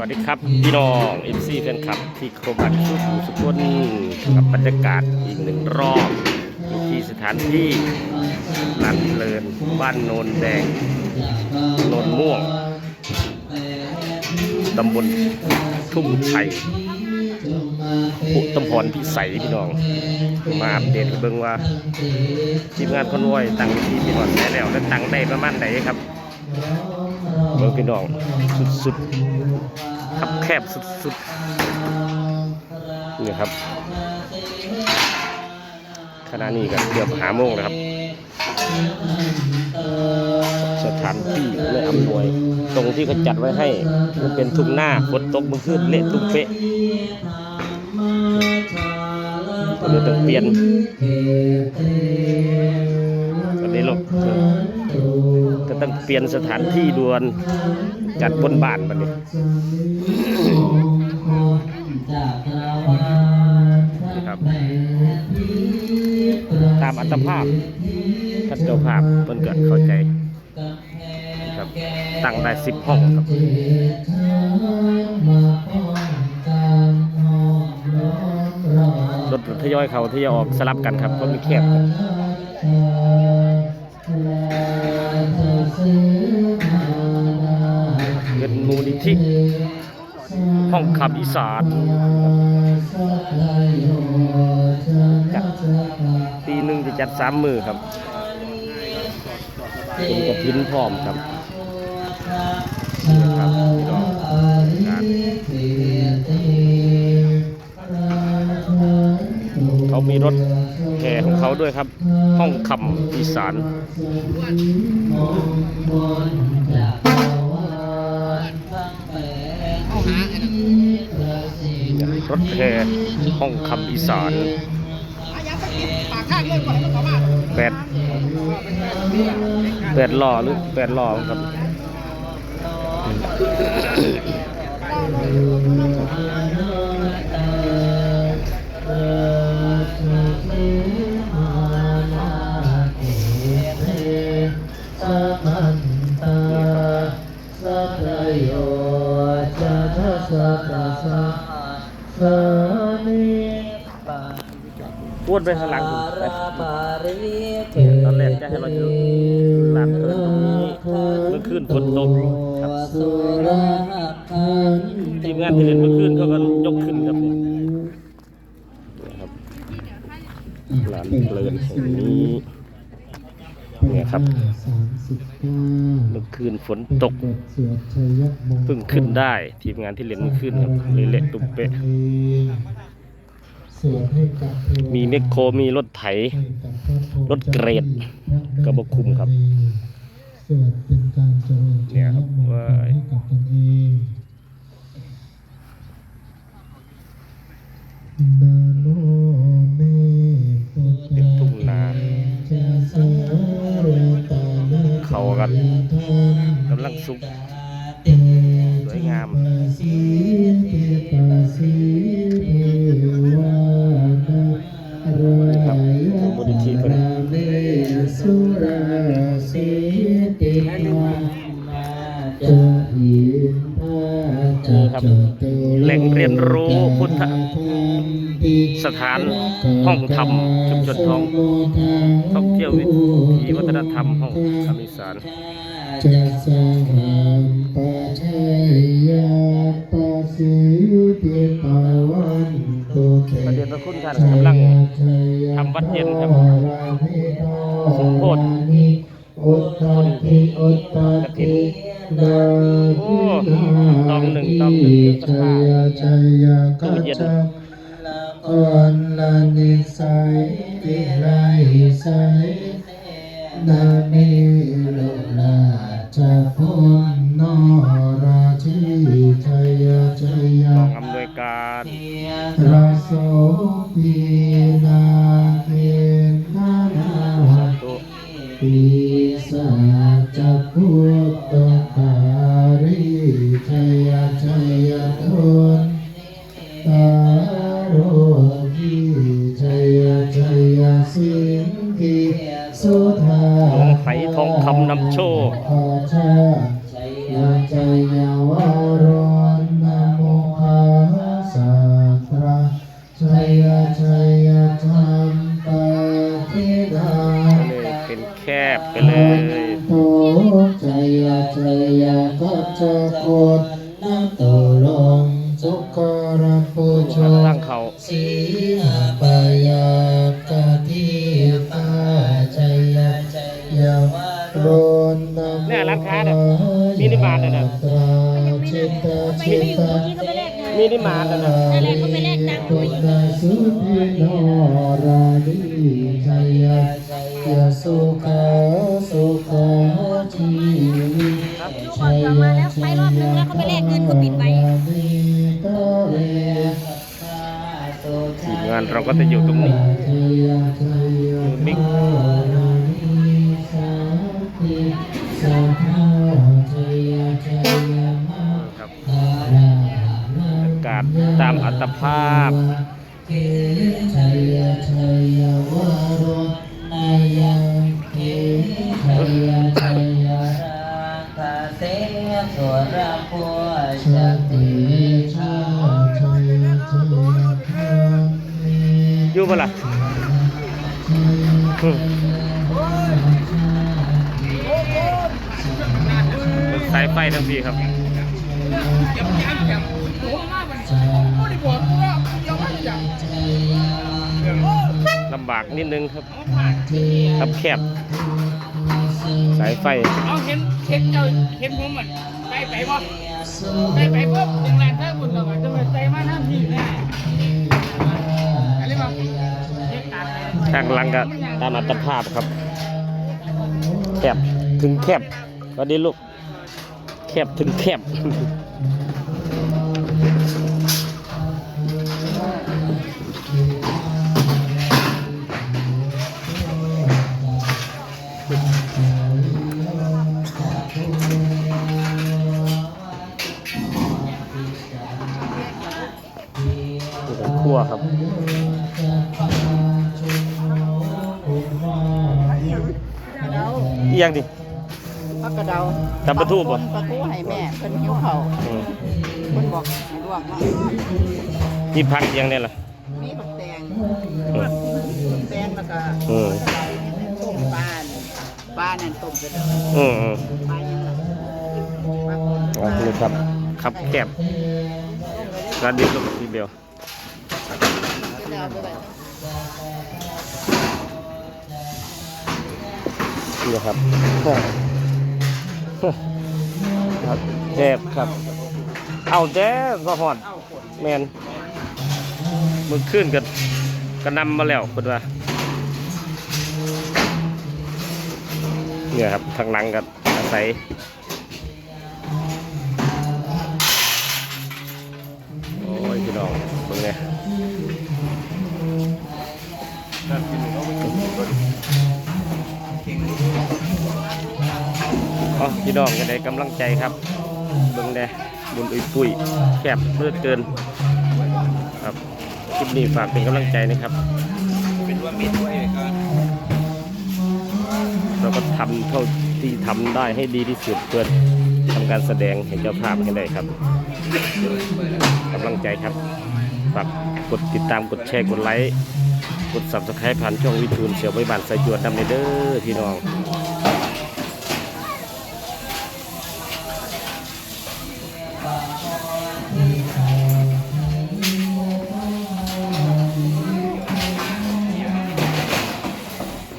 วัสดีครับ พี่น้องเอฟซีแฟนคลับ ที่โครบัตสุขุสุขนกับบรรยากาศอีกหนึ่งรอบอยู่ที่สถานที่ลันเลินบ้านโนนแดงโนนม่วงตำบลทุ่งชัยปุตำพรพิสัยพี่น้อง มาอัปเดตเบิ่งว่าทีมงานคนวอยตั้งที่พี่น้องได้แล้วและตั้งได้ประมาณไหนครับเบิ่งพี่น้องสุดๆ ขับแคบสุดๆนี่ครับขณะนี้ก็เกือบหาโมงแล้วครับ สถานที่ไม่อำนวย ตรงที่เขาจัดไว้ให้ มันเป็นทุ่งหน้าฝนตกมื่อคืนเละตุ้มเป๊ะก็เลยต้องเปลี่ยนตอนนี้ลูก ต้องเปลี่ยนสถานที่ด่วนจัดบนบ้านมันนี่นะครับตามอัตภาพท่านเจ้าภาพเพิ่นเกิดเข้าใจครับตั้งได้สิบห้องครับรถทยอยเขาทยอยออกสลับกันครับเพราะมีแคบครับ องคำอีสานจัดปีหนึ่งจะจัดสามมือครับเป็นกระทิ้นพร้อมครับนี่ครับพี่น้องการเขามีรถแห่ของเขาด้วยครับ ห้องคำอีสาน รถแห่ห้องคำอีสานแปดแปดล่อหรือแปดล่อครับ พูดไปข้างหลังตอนแรกจะให้เราอยู่ลานเทินตรงนี้เมื่อคืนฝนตกครับทีมงานที่เล่นเมื่อคืนเขาก็ยกขึ้นครับเนี่ยครับลานเพลินแห่งนี้เนี่ยครับเมื่อคืนฝนตกเพิ่งขึ้นได้ ทีมงานที่เล่นเมื่อคืนครับเลยเละตุ้มเป๊ะ มีเมคโครมีรถไถให้กับพระโพธิ์รถเกรดกระบอกคุมครับสวดเป็นการเจริญเนี่ชัยยครับมงคลว่าให้กับตนเองนาโนเมพุทเป็นทุ่งนาจะสารตานาเขากันทานกำลังสุกสวยงาม จะนี่ครับจตุแหล่งเรียนรู้พุทธสถานห้องธรรมชุมชนทองท่องเที่ยววิถีวัฒนธรรมห้องคำอีสานจะสหังปัจจัยยาปัสสิติปาวันตุเตประเด็นพระคุณท่าน ยยชัยยกัจจก่อนละนิสัยติไรสัยนามิโลลาจะพ้นนราชิชัยชัยกองอำนวยการราโสปีนาเท สิทิสุธาทงไผ่ทองคำนำโชคชาอาใจยาวรอนนโมคาสัตระชัยใจยธรรมปฏิดาเป็นแคบไปเลยโตชัยชัยก็จะกดตนโตลงสุกรปุชนสิ เนี่ยร้านค้าเนี่ยมินิมาร์ทน่ะนะตราจิตตาจิตตามินิมาร์ทน่ะนะนั่นแหละเขาไปแลกตังค์ตุนาสุทิโนราลีชัยยะยะสุขาสุขาชีวิทุกคนกลับมาแล้วไปรอบนึงแล้วเขาไปแลกเงินก็ปิดไว้ทีมงานเราก็จะอยู่ตรงนี้มิก ครับอากาศตามอัตภาพชัยชัยวารนายังเกชัยชัยชาติชาชัยชัยพระมีอยู่ปะล่ะายไฟทั้งปีครับลำบากนิดนึงครับครับแคบสายไฟเอาเห็นเห็นเจ้าเห็นผมอะไปไปบ่ไปไปปุ๊บถึงแร้านเธอบุญเราอะจะมาใจมาทำที่แน่อะไรบ้างข้างหลังก็ตามอัตภาพครับแคบถึงแคบสวัสดีลูก แคบถึงแคบนี่เป็นครัวครับอีหยังดิ พักกระเดาตำปลาทูบ่ปลาทูให้แม่เพิ่นหิวข้าวอืมเพิ่นบอกให้ลวกเนาะนี่พักอีหยังเนี่ยล่ะมีผักแตงอืม ผักแตงแล้วก็อืมต้มปลาเนี่ยปลานั่นต้มจะได้อืมอืมปลายังล่ะปลาปนปอะลา นี่ครับครับแคบร้านนี้ลูกพี่เบลจะเอาไปไว้นี่ครับ ครับแคบครับ เอาแจ้ก็หอดแมนมือขึ้นกันกระนำมาแล้วคุณว่าเนี่ยครับทางหลังกันอาศัยโอ้ยพี่น้องเบิ่งนี่ อ๋อพี่น้องกันได้กำลังใจครับเบิ่งเด้บุญอุยปุ้ยแคบเลือเกิน ครับคลิปนี้ฝากเป็นกำลังใจนะครับเราก็ทำเท่าที่ทำได้ให้ดีที่สุดเพื่อทำการแสดงให้เจ้าภาพให้ได้ครับกำลังใจครับฝากกดติดตามกดแชร์กดไลค์กด subscribe ผ่านช่องวิทูนเสียวใบบานสายจวดนำในเด้อพี่น้อง